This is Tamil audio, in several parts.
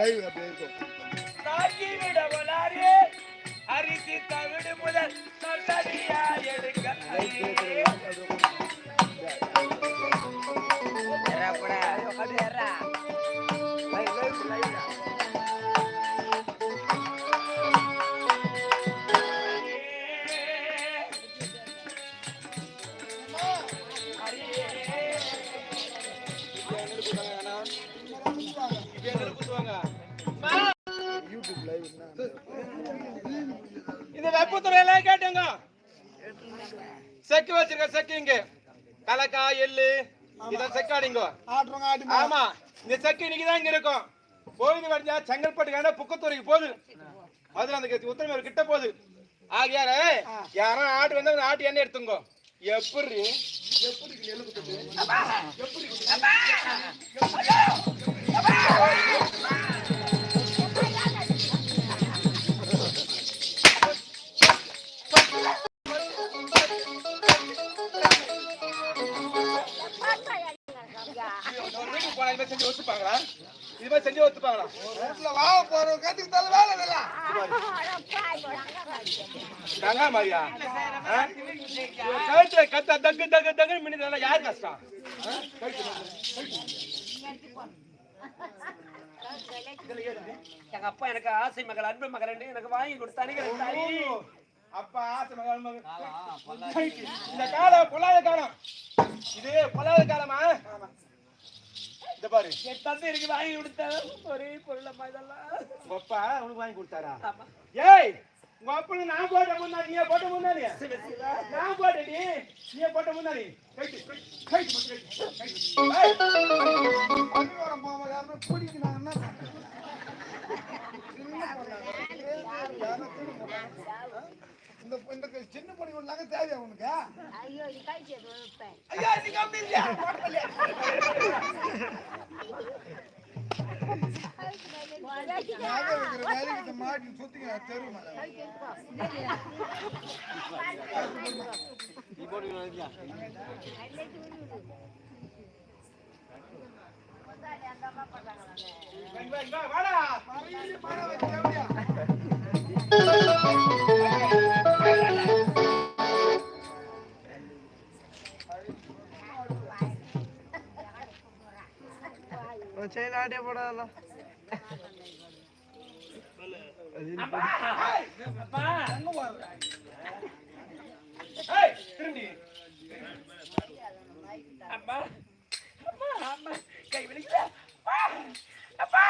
லைவ் அப்படியே இருக்கும். தாக்கி விட ஒலாரே அரிசி தவிடு முதல் எடுக்க செக்கு வச்சிருக்க செக்கு இங்க. கலக்கா எள்ளு இதான் செக்காடிங்க ஆமா. இந்த செக்கு இன்னைக்கு தான் இங்க இருக்கும். பொழுது வடிஞ்சா செங்கல்பட்டு வேண்டாம் புக்கத்துறைக்கு போகுது. அதுல அந்த உத்தரவு கிட்ட போகுது. ஆகியார யாரும் ஆட்டு வந்து அந்த ஆட்டு எண்ணெய் எடுத்துங்க. எப்படி? எப்படி? எப்படி ஒத்துப்பாங்களா வீட்டுல வா போறோம். கத்துக்கிட்டாலும் வேலை இல்லை மாதிரியா கழுத்துல கத்த தக்கு தக்கு தக்குன்னு மின்னுதுன்னா யார் கஷ்டம்? எங்க அப்பா எனக்கு ஆசை மகள் அன்பு மகள் எனக்கு வாங்கி கொடுத்தானே அப்பா ஆசை மகன் மகன். இந்த காலம் பொல்லாத காலம். இது பொல்லாத காலமா? இந்த பாரு. என் தந்தை எனக்கு வாங்கி கொடுத்த ஒரே பொருளம்மா இதெல்லாம். உங்க அப்பா உனக்கு வாங்கி கொடுத்தாரா? ஆமா. ஏய் உங்க அப்பனுக்கு நான் போட்ட முன்னாடி நீ போட்ட முன்னாடி? நான் போட்டடி. நீ போட்ட முன்னாடி. கைட்டு இந்த இந்த சின்ன பொண்ணு நகை தேவையா உனக்கு? ஐயோ இது ஐயா இல்லையா? வேலைக்கு மாட்டி சுத்திங்க தெரு மேல இங்க வா, இங்க வா, வாடா. மறையில பணம் வைக்க தேவையா ஏய் திரும்பி அம்மா அம்மா அம்மா கை வலிக்குதா அப்பா அப்பா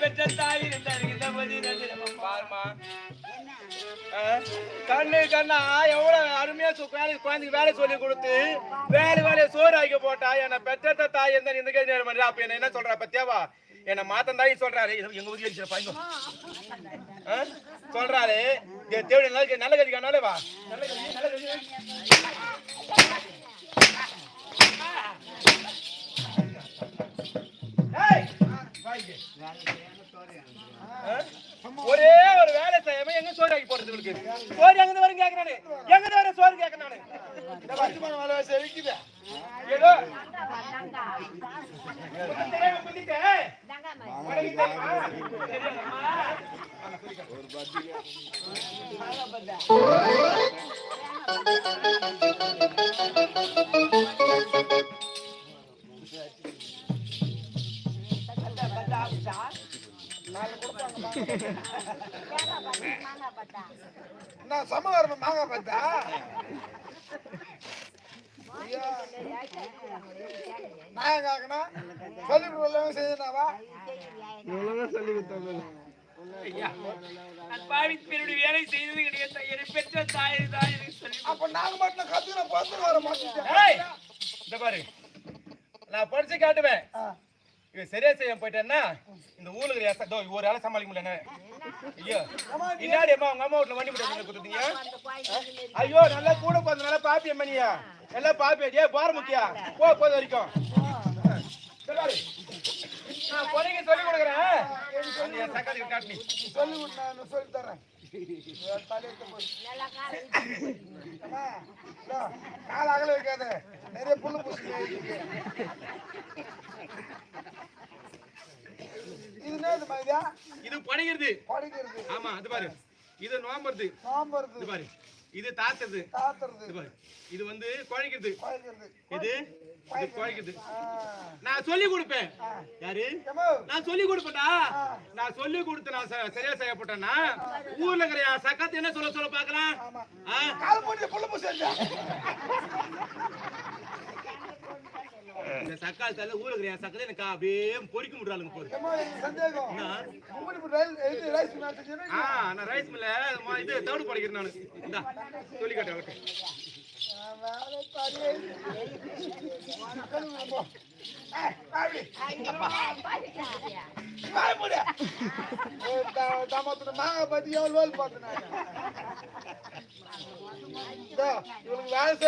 பெற்ற தாய் பாருமா. கண்ணு கண்ணா எவ்வளவு அருமையா குழந்தைக்கு வேலை சொல்லி கொடுத்து வேலை வேலையை சோறு ஆக்கி போட்டா என்ன பெற்ற தாய் எந்த இந்த கேள்வி நேரம் அப்ப என்ன என்ன சொல்றா பத்தியாவா? என்ன மாத்தம் தாய் சொல்றாரு. எங்க ஊதி அடிச்சிட பாய்ங்க? சொல்றாரு. கதி- நல்ல கதிக்கானாலே வா. நல்ல கதி நல்ல கதி ஏய், வா இங்க. ஆ? ஒரே ஒரு வேலை செய்யாம எங்க சோறு ஆக்கி போடுறது இவளுக்கு? சோறு எங்க வரும் கேக்குறானு? எங்க வர சோறு கேக்குறானு? ஏதோ? தங்கா என்ன சமகாரம் மாங்காய் பார்த்தா நான் காக்கனா? சொல்லி கொடுக்கலாம் செய்யணாவா நான் பாவித் பேருடைய வேலை செய்தது கிடையாது? பெற்ற தாயை தான் சொல்லி அப்ப நாங்க மட்டும் கத்துக்கிற பத்து வர மாட்டேன் இந்த பாரு. நான் படிச்சு காட்டுவேன். சரியா செய்ய போயிட்டேன்னா இந்த ஊருக்கு ஏச- ஒரு ஆளை சமாளிக்க முடியல ஐயோ இன்னாடி அம்மா உங்க அம்மா வீட்டுல வண்டி போட்டு கொடுத்தீங்க ஐயோ நல்லா கூட போறது நல்லா பாப்பிய மணியா நல்லா பாப்பியா ஏ பார முக்கியா? போ போது வரைக்கும். சரி நான் பொண்ணுங்க சொல்லி கொடுக்குறேன். அந்த என் சக்காத்தி சொல்லி கொடு, நான் சொல்லி தரேன் என் அகல வைக்காத நிறைய புல்லு பூசி இது என்னது மைதா இது பணிகிறது படிக்கிறது. ஆமா அது பாரு. இது நோம்புறது. சாம்பருது இது பாரு. இது தாத்துறது. தாத்துறது இது பாரு. இது வந்து குழைக்கிறது குழைக்கிறது. இது ஆ. நான் சொல்லி கொடுப்பேன். யாரு? நான் சொல்லி கொடுப்பேன்டா. நான் சொல்லி கொடுத்து நான் சரியா செய்யப்பட்டேன்னா ஊர்ல இருக்கிற சக்கத்து என்ன சொல்ல சொல்ல பாக்கலாம். இந்த சக்கால் தள்ள ஊர்ல இருக்கிற சக்கத்தை எனக்கு அப்படியே பொறிக்க முடியாளுங்க போது நான் ரைஸ் மில்ல இது தவிடு படிக்கிறேன் நானு. சொல்லி காட்டு அவர்கிட்ட. ஆ, வேலை தாடியே.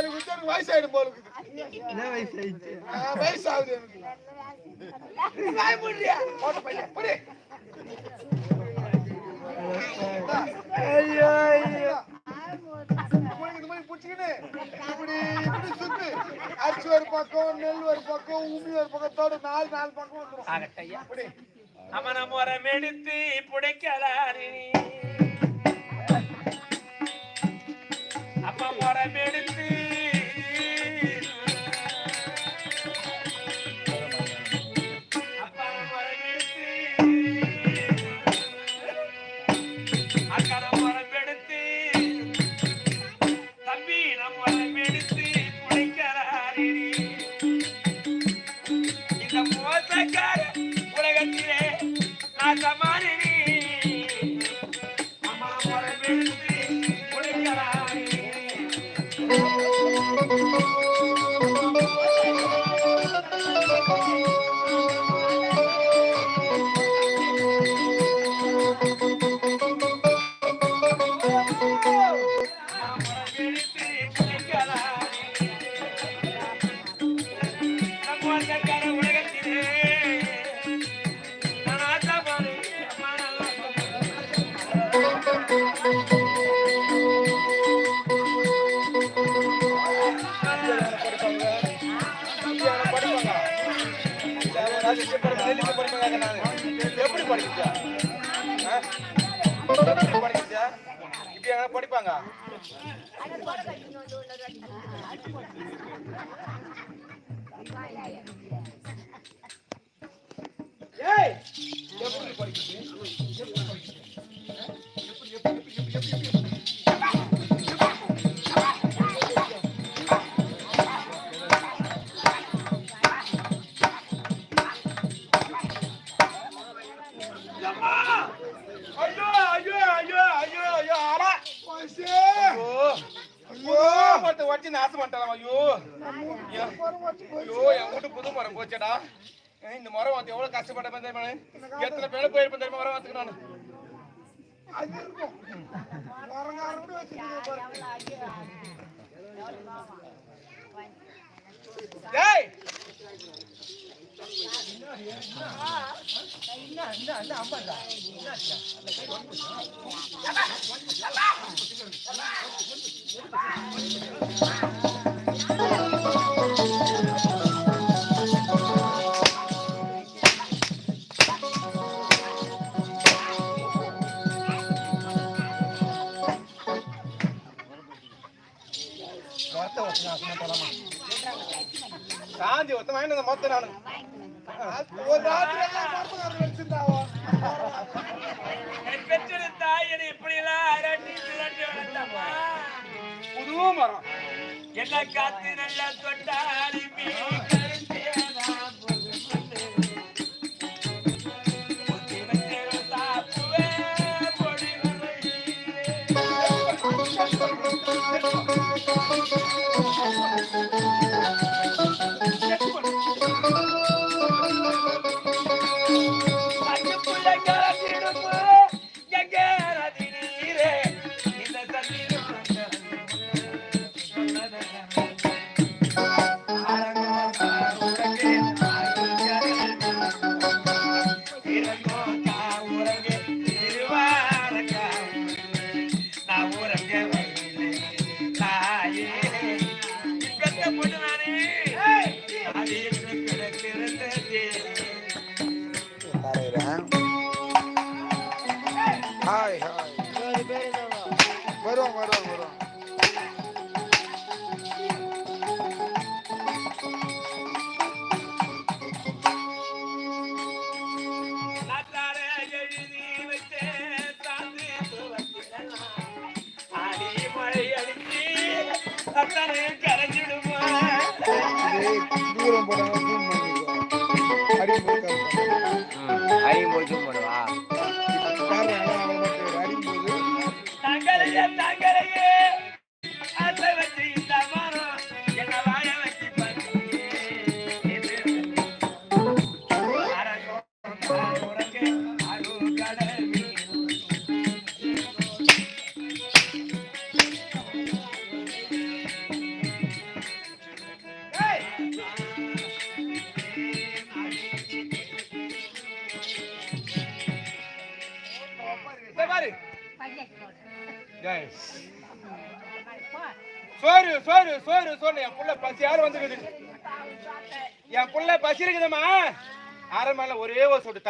கொடுத்து எனக்கு வயசாயிடும் போல இருக்குது. வயசாகுது எனக்கு. ஐயோ ஐயோ அரிசி ஒரு பக்கம் நெல் ஒரு பக்கம் உமி ஒரு பக்கத்தோட நாலு நாலு பக்கம் வந்துடும் ஆகட்டையா அப்படி. அவன முறமெடுத்து புடைக்கலாரி இப்படி எங்க படிப்பாங்க ஏய்! எப்படி படிக்கிறது ஐயோ ஐயோ ஐயோ ஐயோ ஐயோ ஆமா பாய்ச்சே. ஐயோ ஐயோ மரத்தை வச்சு நாசம் பண்ணிட்டான் ஐயோ! ஐயோ! என் வீட்டு புது மரம் போச்சடா. இந்த மரம் வந்து எவ்வளவு கஷ்டப்பட்ட தெரியுமா? எத்தனை பேர் போயிருப்பேன் தெரியுமா மரம் வந்துக்கு நான். ஏய்! காந்தி ஒருத்தன் வாங்கிட்டு மொத்தம் நானுங்க ஒரு ராத்திரி எல்லாம் மரத்துக்காரர் வச்சிருந்தாவோ இப்படியெல்லாம் அரட்டி புது மரம். என்ன காத்து நல்லா தொட்டாரி அடிக்கும்போது தங்களையே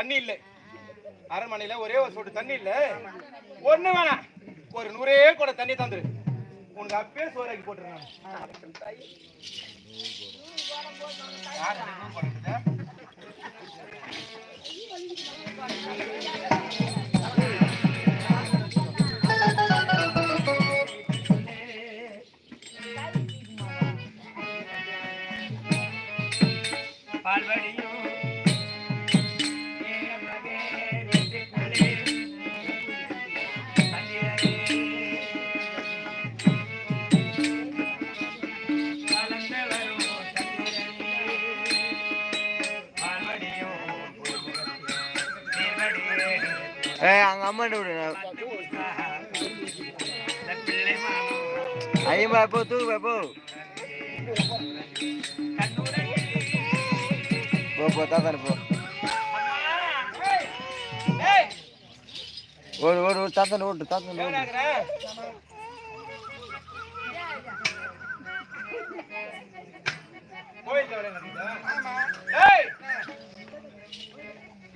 தண்ணி இல்லை. அரண்மனையில ஒரே ஒரு சொட்டு தண்ணி இல்லை. ஒண்ணு வேணாம். ஒரு நூறே கூட தண்ணி தந்துரு. உனக்கு அப்பயே சோறாக்கி போட்டுருங்க யார் கமெண்ட் விடுங்க அம்மாட்ட விடு பிள்ளை மாமோ ஐயம்பா போ தூக்கு போ. கண்ணுரையே போ போ தாத்தான போ. ஏய், ஓடு ஓடு ஓடு தாத்தான ஓட்டு தாத்தான ஓடு.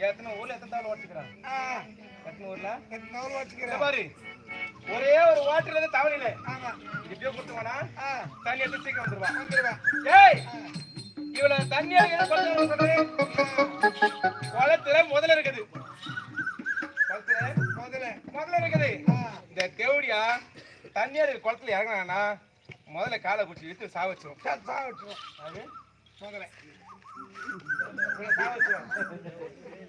எத்தனை ஊர்ல எத்தனை தாள் ஓட்டுக்கிறான் பாரு. ஒரே ஒரு வாட்டர்ல இருந்து தவறில ஆமா. இப்படியே கொடுத்துவானா தண்ணி எடுத்து சீக்கிரம் வந்துருவான் வந்துருவேன். ஏய்! இவ்வளவு தண்ணி குளத்துல முதல்ல இருக்குது. முதல்ல. முதல்ல இருக்குது. இந்த தேவடியா தண்ணியார் குளத்துல இறங்கினா முதல்ல காலை பிடிச்சி இழுத்து சாவச்சிரும் சா- சா வச்சுருவோம் அது? முதல்ல. சாவச்சிரும்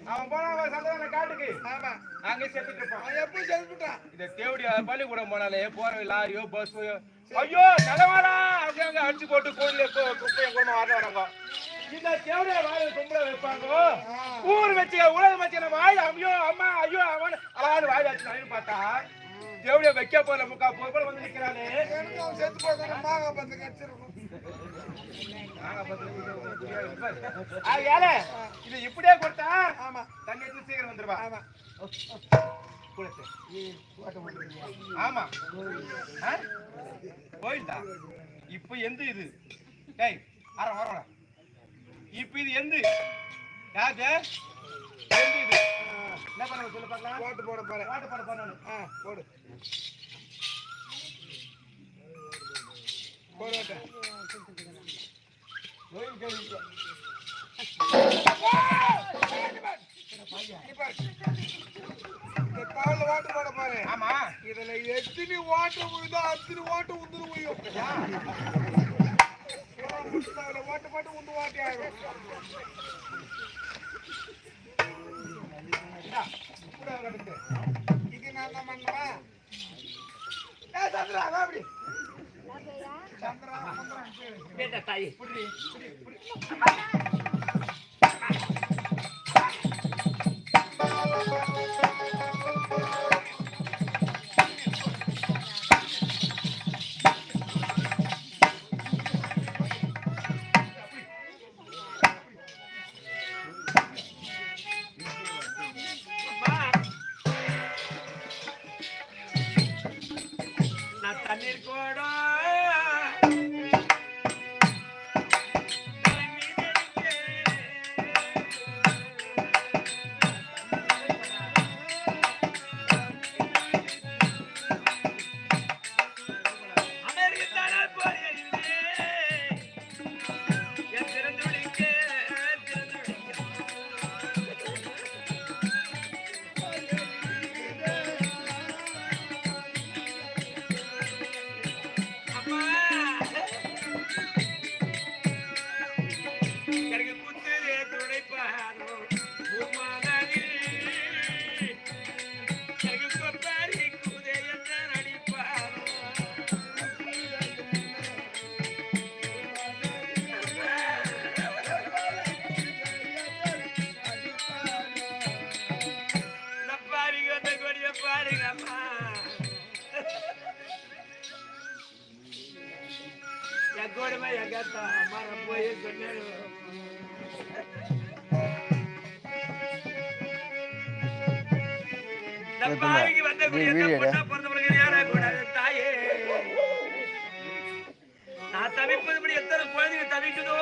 அவன் போனா அவன் சந்தன காட்டுக்கு. ஆமா. அங்கே செத்துட்டு இருப்பான். அவன் எப்படி செலுப்பிட்டான் இந்த தேவடியா பள்ளிக்கூடம் போனாலே போற லாரியோ பஸ்ஸோ ஐயோ தலைவாடா அப்படியே அங்க அடிச்சு போட்டு கோயில குப்பையை கூட வர வராங்க இந்த தேவடியா வாழை கும்பல வைப்பாங்க? ஊர் வச்சு உலகம் வச்சு நம்ம வாய் ஐயோ அம்மா ஐயோ அவன் அழகான வாய் வச்சு பார்த்தா தேவடியா வைக்க போல முக்கா போய் வந்து நிக்கிறானே செத்து போய் மாங்கா பத்து கடிச்சிருக்கும் ஏலே, இது இப்படியே கொடுத்தா ஆமா. தண்ணி எடுத்து சீக்கிரம் வந்துருவா. ஆமா. ஆமா? கோயில்டா? இப்ப எந்த இது? டேய் அரை வரோட இப்ப இது எந்த? யாரு எந்த இது? என்ன பண்ண சொல்லு பார்க்கலாம். ஓட்டு போட போறேன். பாட்டு பாட பண்ணணும் ஆ போடு. ஓட்டு போட பாரு ஆமா இதுல எத்தனை ஓட்டம் விழுதோ அத்தனை ஓட்டம் உந்துரு முடியும் ஓட்ட போட்டு உந்து ஓட்டி ஆகும் இது நான் தான் பண்ணுவா சந்திரா அப்படி சந்திரா சந்திரா சரி. கேட்ட தாயே? நான் தவிப்பதுபடி எத்தனை குழந்தைங்க தவிக்குதோ?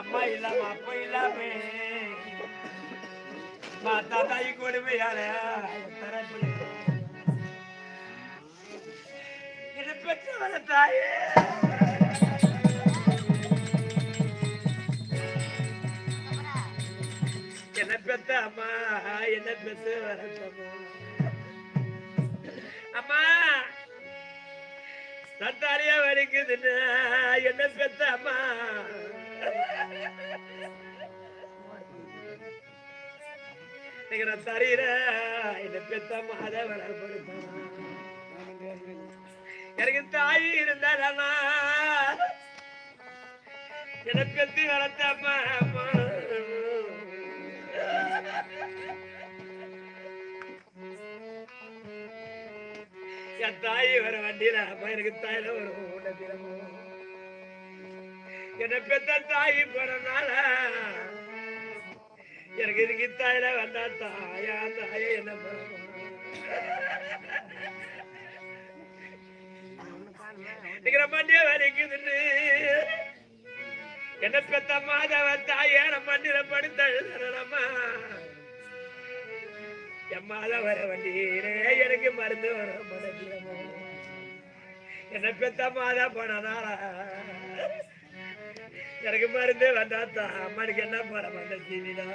அம்மா இல்லாம அப்பா இல்லாம. மாத்தா தாய் கொடுமை யார? என்னை பெற்றவன தாயே? என்ன பெத்த அம்மா என்ன பெத்து வரட்டமோ அம்மா தத்தாரியா வலிக்குதுன்னு என்ன செத்த அம்மா? நீங்க நான் தரீர என்ன பெத்த அம்மா அதை எனக்கு தாய் இருந்தாலம்மா என்ன பெத்து வளர்த்த அம்மா. அம்மா. என் தாய் வர வண்டியில அப்பா எனக்கு தாயில ஒரு உடம்பிலமோ என்ன பெத்த தாய் போனனால எனக்கு இதுக்கு தாயில வந்தா தாயா தாயே என்ன பண்ணணும் நிக்கிற மண்டிய வலிக்குதுன்னு. என்ன பெத்த மாதவ தாயே நம்ம மண்டியில படுத்தழுதனம்மா எம்மாத வர வண்டியிலே எனக்கு மருந்து வர மனதிலமோ என்ன பெத்த மாதா போனனால எனக்கு மருந்து வந்தாத்தா அம்மனுக்கு என்ன போற வந்த ஜீவிதா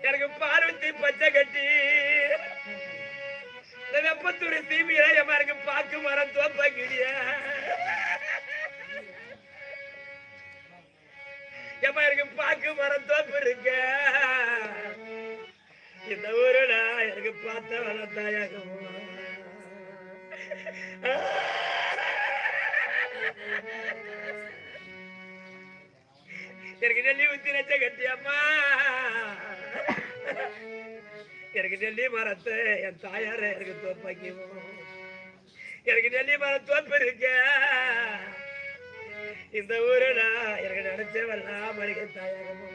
எனக்கு பார்வத்தி பச்சை கட்டி. இந்த வெப்பத்துறை எம்மா எம்மாருக்கு பாக்கு மரம் தோப்பா கிடியா ஏப்பா எனக்கு பாக்கு மரத்தோப்பு இருக்க இந்த ஊருல எனக்கு பார்த்த வளர்த்தாயாகும் எனக்கு நெல்லி ஊத்தி நச்ச கட்டியம்மா. எனக்கு நெல்லி மரத்தை என் தாயார எனக்கு தோப்பாக்கியும் எனக்கு நெல்லி மரத்தோப்பு இருக்க இந்த ஊருல எனக்கு நினைச்ச வரலாம் மளிகை தாயகமா.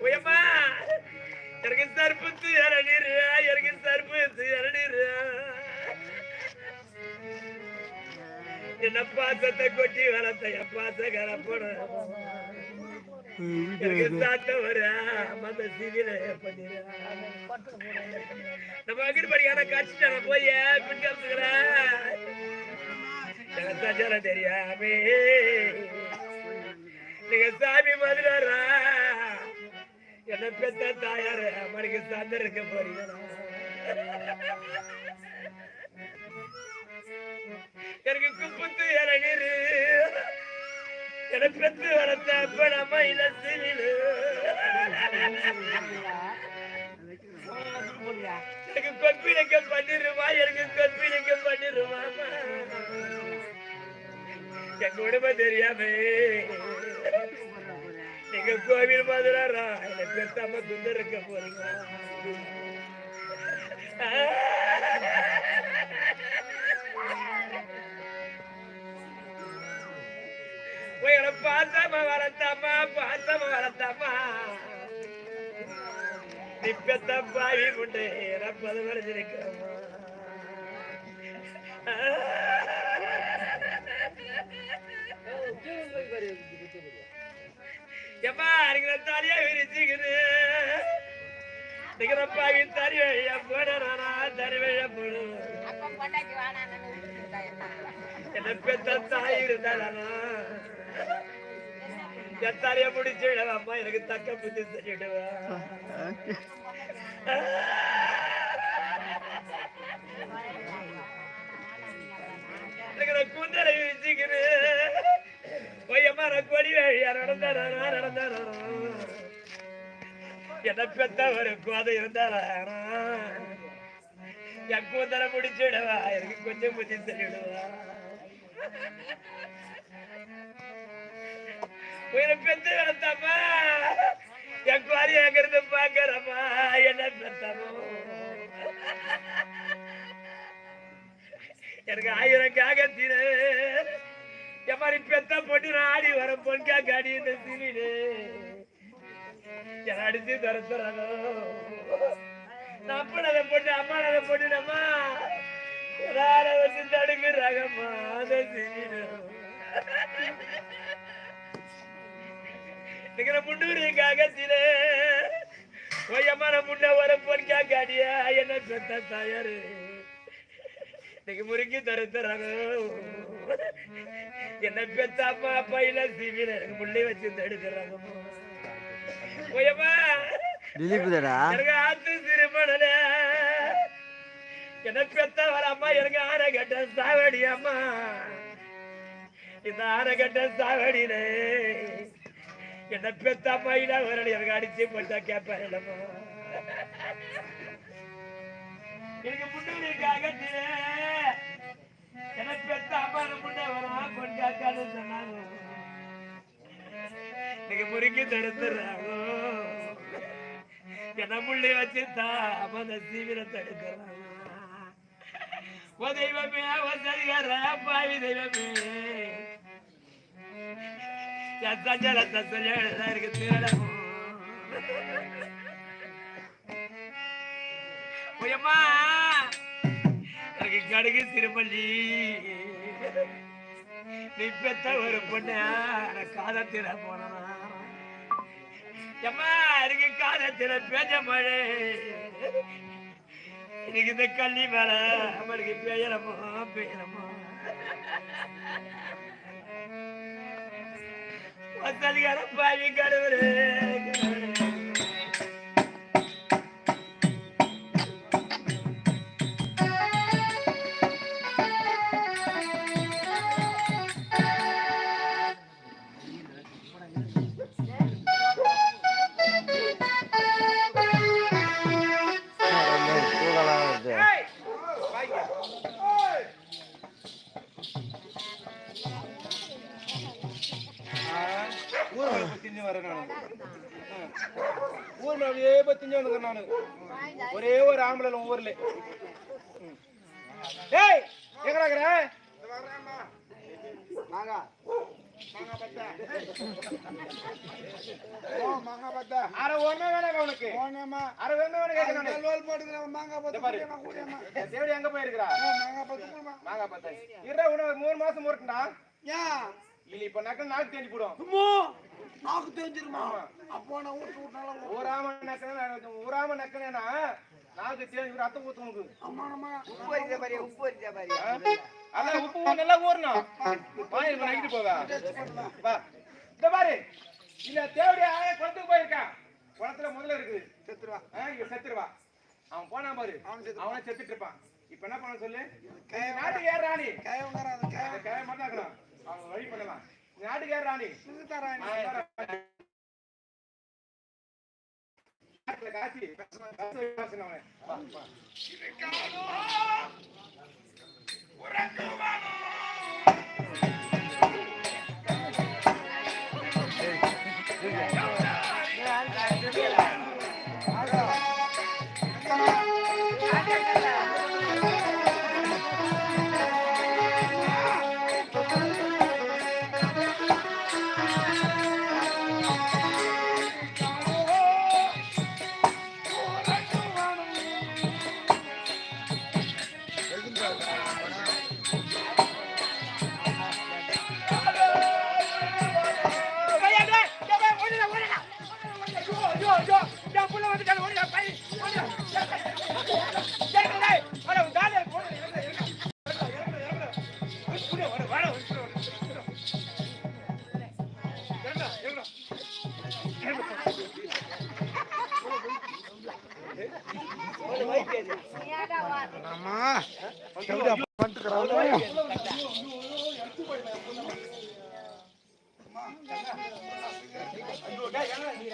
உயமா எனக்கு சர்பத்து இறநீர் எனக்கு சர்பத்து இறநீர் என்ன பாசத்தை கொட்டி வளர்த்த என் பாச கலப்பட நம்ம அகிர்படியான காட்சி நான் போய் பின்காசுக்கிறேன் சஜல தெரியாமே நீங்க சாமி மதுரா என்ன பெத்த தாயாரு? அவனுக்கு சந்த இருக்க போறீங்களா? எனக்கு குப்புத்து இறங்கிரு எனக்கு பெத்து வளர்த்த அப்ப நம்ம இலசிலு எனக்கு கொப்பினைக்க பண்ணிருமா எனக்கு கொப்பினைக்க பண்ணிருமா என் குடும்பம் தெரியாமே. நீங்க கோவில் மதுரா என்ன பெத்தாம துண்டு போறீங்க பாசாம வளர்த்தாமா பாசாம வளர்த்தாமா நீ பெத்த பாவி கொண்டு இறப்பது வரைஞ்சிருக்கிறோமா எப்பா இருக்கிற தாலியா விரிச்சுக்குது இருக்கிற பாவி தறி வழியா போனா தறி வழியா விட்டுட்டா என்ன? பெத்த தாய் இருந்தாளா என் தலைய முடிச்சு அம்மா எனக்கு தக்க புத்தி சொல்லிடுவா இருக்கிற கூந்தலை விரிச்சுக்குது ஒய்யம்மா கொடி வழியா நடந்தாரா நடந்தாரா என்ன பெத்த ஒரு கோதை இருந்தாரா? என் கூந்தலை முடிச்சுடுவா எனக்கு கொஞ்சம் புத்தி சொல்லிடுவா உயிரை பெத்து வளர்த்தம்மா என் குவாரி எங்கிருந்து பாக்குறம்மா என்ன பெத்தமோ எனக்கு ஆயிரம் காகத்தினு என் மாதிரி பெத்த போட்டு நான் ஆடி வர பொன்கா காடி இந்த சிவிடு என் அடிச்சு துரத்துறானோ நான் அப்பனதை போட்டு அம்மானதை போட்டுடம்மா யாரை வச்சு தடுக்கிறாங்கம்மா அந்த சிவிடு நிக்கிற முன்னூறு காகத்திலே ஒய்யமான முன்ன வர பொன்கா காடியா என்ன பெத்த தாயாரு? இன்னைக்கு முறுக்கி தர தராங்க என்ன பெத்த அப்பா அப்பா இல்ல சிவில எனக்கு முள்ளி வச்சு தடுக்கிறாங்க ஒய்யம்மா எனக்கு ஆத்து சிறுமணல என்ன பெத்த வர அம்மா எனக்கு ஆனை கட்ட சாவடி அம்மா. இந்த ஆனை கட்ட சாவடியில என்ன பெத்த அம்மா இல்ல எனக்கு அடிச்சு போட்டா கேட்பாரு எனக்கு முன்னூறுக்காக என்ன பெத்த அம்மா முன்னே வரும் கொண்டாக்கான்னு சொன்னாங்க. இன்னைக்கு முறுக்கி தடுத்துறாங்க. என்ன முள்ளி வச்சு தாமத தீவிர தடுக்கிறாங்க ஓ தெய்வமே ஓ சரிகார பாவி தெய்வமே. என் சஞ்சலத்தை சொல்லி இருக்கு திருடம் ஓயம்மா எனக்கு கடுகு திருமல்லி நீ பெத்த ஒரு பொண்ணு காதத்தில போனா எம்மா எனக்கு காதத்தில பேஜ மழை. எனக்கு இந்த கள்ளி மேல அவளுக்கு பெயரமோ பெயரமோ வசதிகார பாவி கடவுளே வந்துக்கிறேன் நானு. ஒரே ஒரு ஆம்பளை ஊர்ல. டேய் எங்கடா இருக்கிற? வாங்க மாங்கா பத்தா? ஓ மாங்கா பத்தா? அரை ஒண்ணே வேணாம் உனக்கு. அரை வேணும் வேணும் எங்க போயிருக்கிறா? மாங்கா பத்து இருடா உனக்கு மூணு மாசம் முறுக்குண்டா. ஏன்? இல்ல இப்ப நக்கல் நாக்கு தேடி போடும் சும்மா நாக்கு தெரிஞ்சிருமா? அப்போ நான் ஊட்டு விட்டாலும் ஊராம நக்கன ஊராம நக்கனா நாக்கு தேடி ரத்தம் ஊத்து உனக்கு. அம்மா நம்ம உப்பு வரிசை பாரு உப்பு வரிசை பாரு? அதான் உப்பு நல்லா ஊறணும் வாயில் நக்கிட்டு போவா வா. இந்த பாரு. இல்ல தேவடி ஆய குளத்துக்கு போயிருக்கான். குளத்துல முதல்ல இருக்குது செத்துருவா. ஆ, இங்க செத்துருவா. அவன் போனா பாரு. அவன் செத்து அவனே செத்துட்டு இருப்பான். இப்ப என்ன பண்ண சொல்லு? நாட்டுக்கு ஏற ராணி. கை உணராத கை அந்த கிழமை மட்டும் அவங்க வழி பண்ணலாம். நாட்டுக்கு ஏற ராணி. காசு